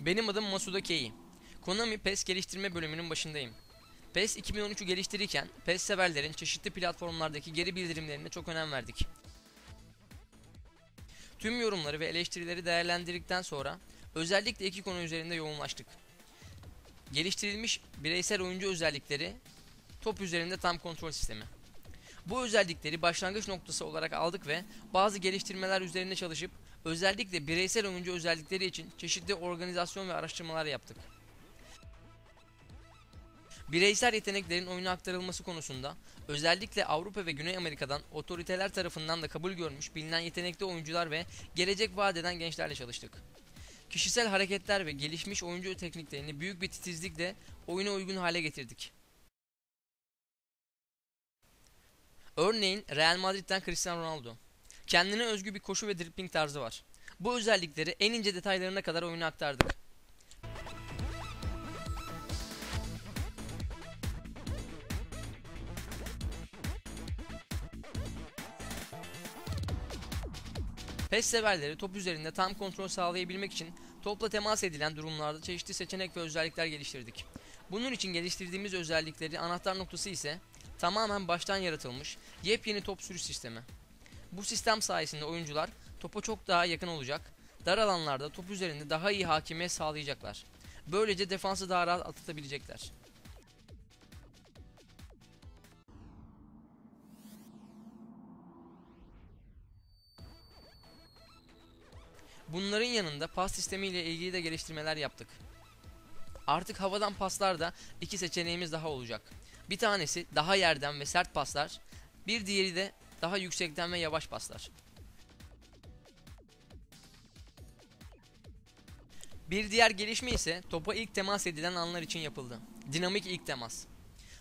Benim adım Masuda Kei. Konami PES geliştirme bölümünün başındayım. PES 2013'ü geliştirirken PES severlerin çeşitli platformlardaki geri bildirimlerine çok önem verdik. Tüm yorumları ve eleştirileri değerlendirdikten sonra özellikle iki konu üzerinde yoğunlaştık. Geliştirilmiş bireysel oyuncu özellikleri, top üzerinde tam kontrol sistemi. Bu özellikleri başlangıç noktası olarak aldık ve bazı geliştirmeler üzerinde çalışıp özellikle bireysel oyuncu özellikleri için çeşitli organizasyon ve araştırmalar yaptık. Bireysel yeteneklerin oyuna aktarılması konusunda özellikle Avrupa ve Güney Amerika'dan otoriteler tarafından da kabul görmüş bilinen yetenekli oyuncular ve gelecek vaat eden gençlerle çalıştık. Kişisel hareketler ve gelişmiş oyuncu tekniklerini büyük bir titizlikle oyuna uygun hale getirdik. Örneğin Real Madrid'den Cristiano Ronaldo. Kendine özgü bir koşu ve dribbling tarzı var. Bu özellikleri en ince detaylarına kadar oyuna aktardık. PES severleri top üzerinde tam kontrol sağlayabilmek için topla temas edilen durumlarda çeşitli seçenek ve özellikler geliştirdik. Bunun için geliştirdiğimiz özellikleri anahtar noktası ise tamamen baştan yaratılmış yepyeni top sürüş sistemi. Bu sistem sayesinde oyuncular topa çok daha yakın olacak, dar alanlarda top üzerinde daha iyi hakimiyet sağlayacaklar. Böylece defansı daha rahat atlatabilecekler. Bunların yanında pas sistemiyle ilgili de geliştirmeler yaptık. Artık havadan paslarda iki seçeneğimiz daha olacak. Bir tanesi daha yerden ve sert paslar, bir diğeri de daha yüksekten ve yavaş paslar. Bir diğer gelişme ise topa ilk temas edilen anlar için yapıldı. Dinamik ilk temas.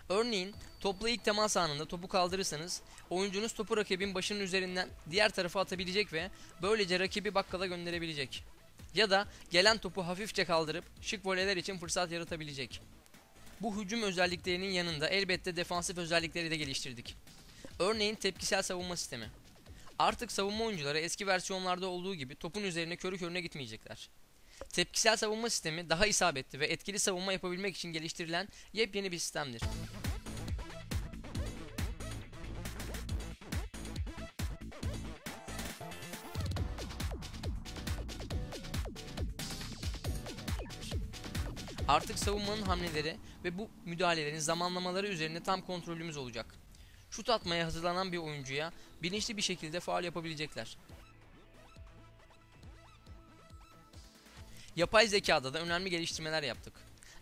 Örneğin topla ilk temas anında topu kaldırırsanız oyuncunuz topu rakibin başının üzerinden diğer tarafa atabilecek ve böylece rakibi bakkala gönderebilecek. Ya da gelen topu hafifçe kaldırıp şık voleler için fırsat yaratabilecek. Bu hücum özelliklerinin yanında elbette defansif özellikleri de geliştirdik. Örneğin tepkisel savunma sistemi. Artık savunma oyuncuları eski versiyonlarda olduğu gibi topun üzerine körü körüne gitmeyecekler. Tepkisel savunma sistemi daha isabetli ve etkili savunma yapabilmek için geliştirilen yepyeni bir sistemdir. Artık savunmanın hamleleri ve bu müdahalelerin zamanlamaları üzerinde tam kontrolümüz olacak. Şut atmaya hazırlanan bir oyuncuya bilinçli bir şekilde faul yapabilecekler. Yapay zekada da önemli geliştirmeler yaptık.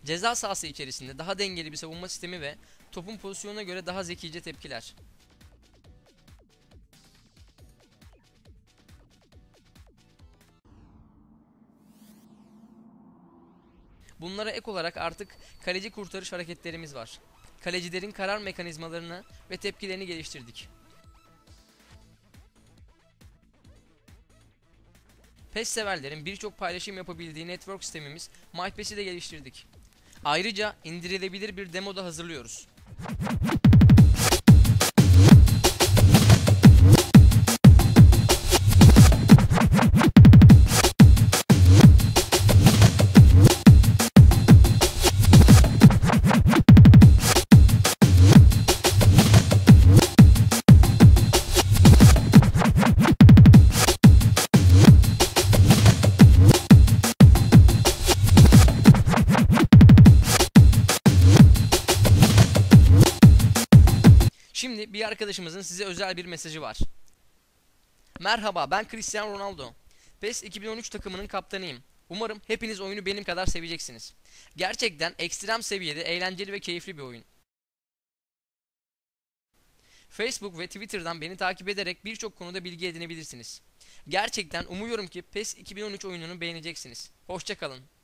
Ceza sahası içerisinde daha dengeli bir savunma sistemi ve topun pozisyonuna göre daha zekice tepkiler. Bunlara ek olarak artık kaleci kurtarış hareketlerimiz var. Kalecilerin karar mekanizmalarını ve tepkilerini geliştirdik. PES severlerin birçok paylaşım yapabildiği network sistemimiz MyPES'i de geliştirdik. Ayrıca indirilebilir bir demo da hazırlıyoruz. Şimdi bir arkadaşımızın size özel bir mesajı var. Merhaba ben Cristiano Ronaldo. PES 2013 takımının kaptanıyım. Umarım hepiniz oyunu benim kadar seveceksiniz. Gerçekten ekstrem seviyede eğlenceli ve keyifli bir oyun. Facebook ve Twitter'dan beni takip ederek birçok konuda bilgi edinebilirsiniz. Gerçekten umuyorum ki PES 2013 oyununu beğeneceksiniz. Hoşçakalın.